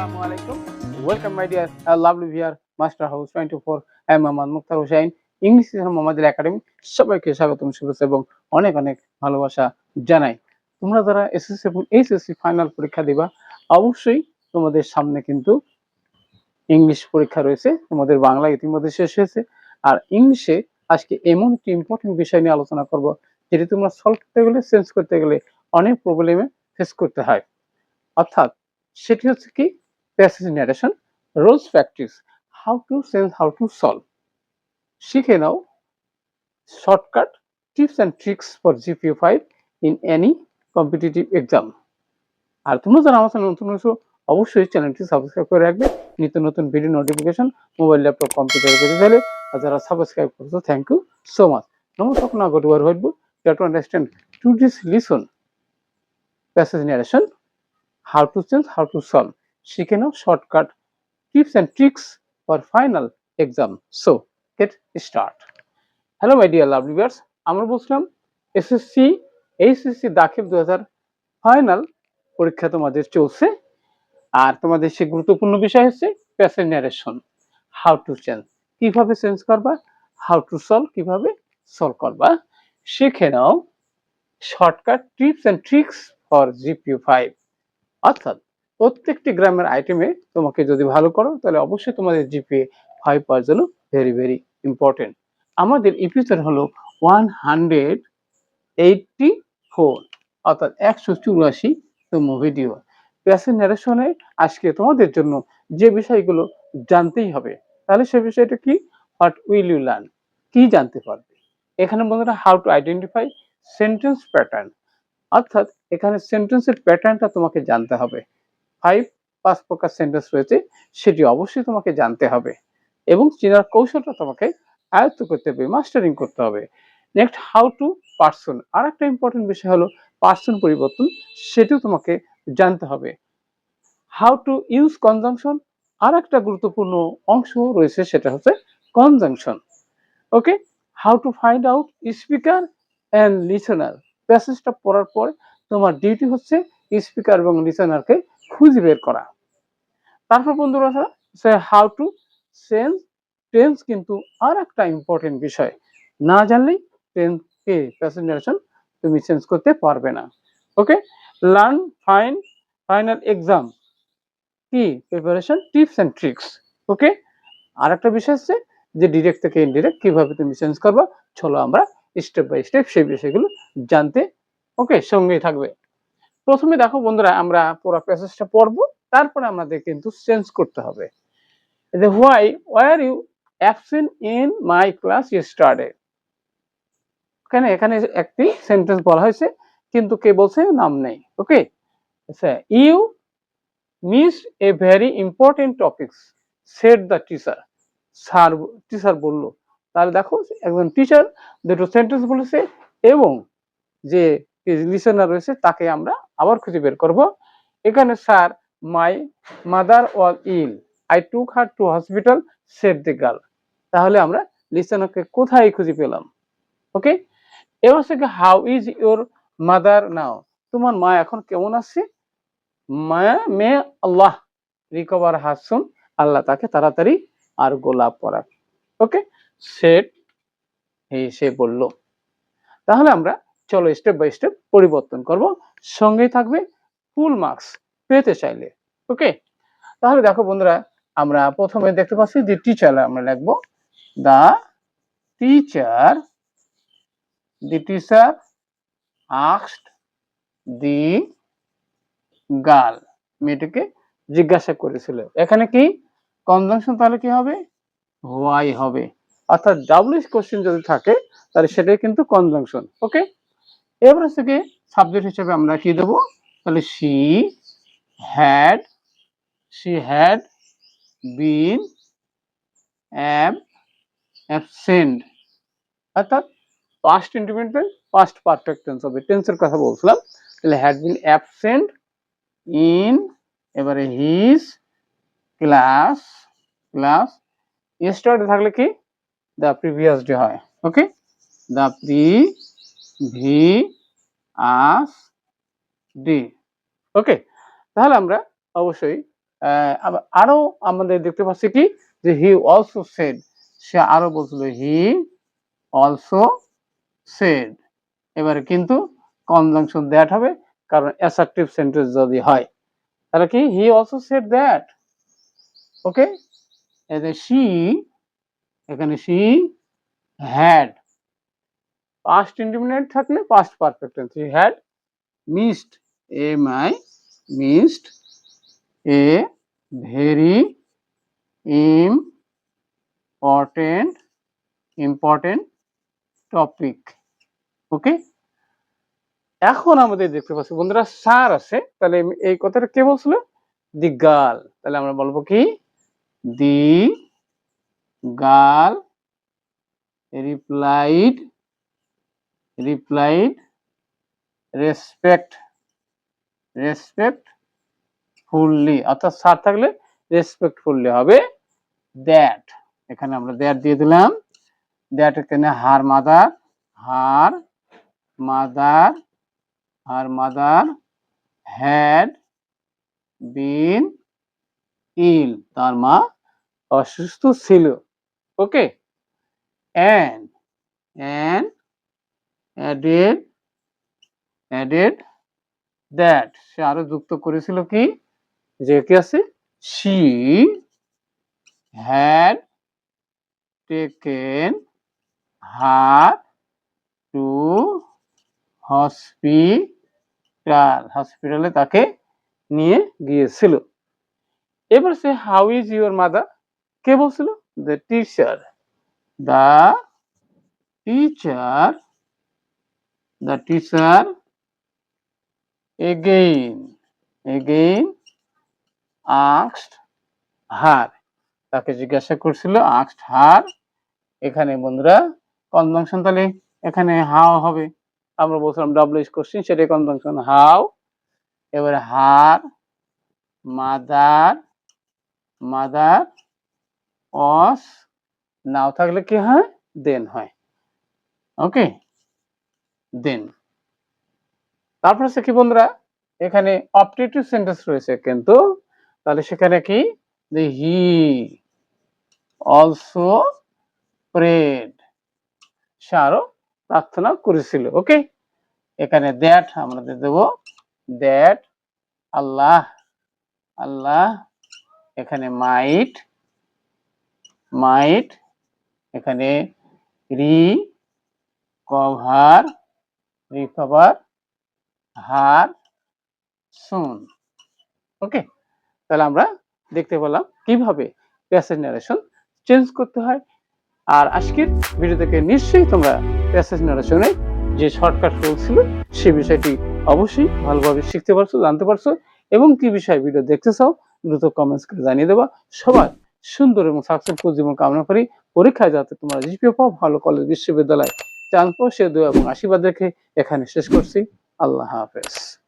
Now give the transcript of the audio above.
আসসালামু আলাইকুম। Welcome my dear lovely viewers master house twenty four আমি মোহাম্মদ মুক্তার ইংলিশ মোহাম্মদের একাডেমি সবাইকে স্বাগতম, শুভেচ্ছা এবং অনেক অনেক ভালোবাসা জানাই। তোমরা যারা এসএসসি এবং এইচএসসি ফাইনাল পরীক্ষা দিবা, অবশ্যই তোমাদের সামনে কিন্তু ইংলিশ পরীক্ষা রয়েছে। তোমাদের বাংলা ইতিমধ্যে শেষ হয়েছে। আর ইংলিশে আজকে এমন একটি ইম্পর্টেন্ট বিষয় নিয়ে আলোচনা করব, যেটি তোমরা সলভ করতে গেলে চেঞ্জ করতে গেলে অনেক প্রবলেমে ফেস করতে হয়। অর্থাৎ সেটি হচ্ছে কি passage narration rules practice how to sense how to solve শিখে নাও shortcut tips and tricks for GPA five in any competitive exam আর তোমরা যারা আমার নতুন হয়েছো অবশ্যই চ্যানেলটি সাবস্ক্রাইব করে রাখবে। নিত্য নতুন video notification mobile laptop computer পেতে চাইলে আর যারা সাবস্ক্রাইব করছ থ্যাংক ইউ সো মাচ নমস্কার না গট ওয়ার হইব to understand to this listen passage narration how to change, how to solve. শিখে নাও shortcut tips and tricks for final exam so get start hello my dear lovely viewers আমরা বলছিলাম SSC HSC দাখিল দু হাজার ফাইনাল পরীক্ষা তোমাদের চলছে। আর তোমাদের সে গুরুত্বপূর্ণ বিষয় হচ্ছে passage narration how to change কীভাবে চেঞ্জ করবা হাউ টু সলভ কীভাবে সলভ করবা। শিখে নাও shortcut tips and tricks for GPA five অর্থাৎ প্রত্যেকটি গ্রামের আইটেমে তোমাকে যদি ভালো করো, তাহলে অবশ্যই তোমাদের জিপিএ ফাইভ জন্য ভেরি ভেরি ইম্পর্টেন্ট আমাদের এপিসোড হলো ওয়ান হান্ড্রেড এইটটি ফোর অর্থাৎ একশো চুরাশি তম ভিডিও প্যাসেজ ন্যারেশনে আজকে তোমাদের জন্য যে বিষয়গুলো জানতেই হবে, তাহলে সে বিষয়টা কি? হোয়াট উইল ইউ লার্ন কি জানতে পারবে? এখানে বন্ধুরা how to identify sentence pattern অর্থাৎ এখানে সেন্টেন্সের প্যাটার্নটা তোমাকে জানতে হবে। ফাইভ পাঁচ প্রকার সেন্টেন্স রয়েছে, সেটি অবশ্যই তোমাকে জানতে হবে এবং চেনার কৌশলটা তোমাকে আয়ত্ত করতে হবে মাস্টারিং করতে হবে। নেক্সট হাউ টু পার্সন আর একটা ইম্পর্টেন্ট বিষয় হলো পার্সন পরিবর্তন, সেটিও তোমাকে জানতে হবে। হাউ টু ইউজ কনজাংশন আর একটা গুরুত্বপূর্ণ অংশ রয়েছে, সেটা হচ্ছে conjunction okay how to find out speaker and listener প্যাসেজটা পড়ার পর তোমার ডিউটি হচ্ছে স্পিকার এবং লিসনারকে খুঁজে বের করা। তারপর বন্ধুরা সে হাউ টু সেন্স টেন্স কিন্তু আর একটা ইম্পর্টেন্ট বিষয়। না জানলেই টেন্সকে প্যাসেঞ্জারেশন তুমি চেঞ্জ করতে পারবে না। Okay learn fine final exam কি? Preparation tips and tricks okay আর একটা বিষয় হচ্ছে যে ডিরেক্ট থেকে ইনডিরেক্ট কীভাবে তুমি চেঞ্জ করবা, চলো আমরা স্টেপ বাই স্টেপ সেই বিষয়গুলো জানতে ওকে সঙ্গেই থাকবে। প্রথমে দেখো বন্ধুরা, আমরা পুরো প্যাসেজটা পড়ব, তারপরে আমাদের কিন্তু চেঞ্জ করতে হবে। যে why were you absent in my class yesterday এখানে এখানে একটি সেন্টেন্স বলা হয়েছে, কিন্তু কে বলছে? নাম নেই ওকে আচ্ছা you miss a very important topics said the teacher sir teacher বলল। তাহলে দেখো, একজন টিচার দুটো সেন্টেন্স বলেছে, এবং যে লিসনার রয়েছে, তাকে আমরা আবার খুঁজে বের করব। এখানে sir my mother was ill I took her to hospital said the girl তাহলে আমরা লিসনারকে কোথায় খুঁজে পেলাম? ওকে এবার থেকে how is your mother now তোমার মা এখন কেমন আছে? মায়া মে, আল্লাহ রিকভার হাসুন। আল্লাহ তাকে তাড়াতাড়ি আর গোলাপ পরাক। ওকে সেট সে বলল। তাহলে আমরা চলো স্টেপ বাই স্টেপ পরিবর্তন করব। সঙ্গেই থাকবে ফুল মার্কস পেতে চাইলে ওকে তাহলে দেখো বন্ধুরা, আমরা প্রথমে দেখতে পাচ্ছি যে টিচার আমরা লিখব দা টিচার দি টিচার আক্সড দি গার্ল মেয়েটিকে জিজ্ঞাসা করেছিল। এখানে কি? কনজাংশন তাহলে কি হবে? হোয়াই হবে। অর্থাৎ ডাবলিশ কোশ্চেন যদি থাকে, তাহলে সেটাই কিন্তু কনজাংশন ওকে এবার থেকে সাবজেক্ট হিসেবে আমরা কি দেবো? তাহলে she had she had been ab absent অর্থাৎ past independent past perfect tense হবে। টেন্সের কথা বলছিলাম। তাহলে হ্যাড বিন অ্যাবসেন্ট ইন এবারে হিজ ক্লাস ক্লাস ইয়েস্টারডে থাকলে কি? দ্য প্রিভিয়াস ডে হয়। Okay the previous day okay তাহলে আমরা অবশ্যই আরও আমাদের দেখতে পাচ্ছি কি? যে হি অলসো সেড সে আরও বলছিল হি অলসো সেড এবারে কিন্তু কনজাংশন দ্যাট হবে, কারণ অ্যাসার্টিভ সেন্টেন্স যদি হয়। তাহলে কি? He also said that okay এতে শি এখানে শি হ্যাড পাস্ট ইন্ডিপেন্ডেন্ট থাকলে past perfect tense he had missed um I missed a very important important topic okay এখন আমাদের দেখতে পাচ্ছি বন্ধুরা সার আছে, তাহলে এই কথাটা কে বলছিল? দি গার্ল তাহলে আমরা বলব কি? The girl replied replied respect respectfully, অর্থাৎ সার থাকলে রেসপেক্টফুললি হবে দ্যাট এখানে আমরা দ্যাট দিয়ে দিলাম। দ্যাট এখানে her mother her mother her mother had been ill তার মা অসুস্থ ছিল। Okay and and added added that সে আরও যুক্ত করেছিল কি? যে কি আছে? She had taken her to hospital হসপিটালে তাকে নিয়ে গিয়েছিল। এবার সে হাউ ইজ ইউর মাদার কে বলছিল? The teacher the teacher the teacher again again আক্সড her তাকে জিজ্ঞাসা করছিল আক্সড হার এখানে বন্ধুরা কনজাংশন তাহলে এখানে হাও হবে? আমরা বলছিলাম ডাব্লিউ কোশ্চেন সেটাই কনজাংশন হাউ এবারে হার মাদার মাদার অস নাও থাকলে কি হয়? দেন হয়। ওকে দেন। তারপর হচ্ছে কি বন্ধুরা, এখানে অপটেটিভ সেন্টেন্স রয়েছে কিন্তু, তাহলে সেখানে কি? হি, অলসো প্রেড, সে আরও প্রার্থনা করেছিল, ওকে? এখানে দ্যাট আমরা দিয়ে দেবো, দ্যাট আল্লাহ আল্লাহ, এখানে মাইট মাইট, এখানে রি, কভার রিকভার হার সুন ওকে তাহলে আমরা দেখতে পেলাম কীভাবে প্যাসেজ নারেশন চেঞ্জ করতে হয়। আর আজকের ভিডিও থেকে নিশ্চয়ই তোমরা প্যাসেজ নারেশনে যে শর্টকাট রুল ছিল, সে বিষয়টি অবশ্যই ভালোভাবে শিখতে পারছ, জানতে পারছ এবং কি বিষয়ে ভিডিও দেখতে চাও, দ্রুত কমেন্টস করে জানিয়ে দেবা। সবার সুন্দর এবং সাকসেসফুল জীবন কামনা করি। পরীক্ষায় যাতে তোমরা জিপিও পাও, ভালো কলেজ বিশ্ববিদ্যালয় পাও সে দোয়া এবং আশীর্বাদ রেখে এখানে শেষ করছি। আল্লাহ হাফেজ।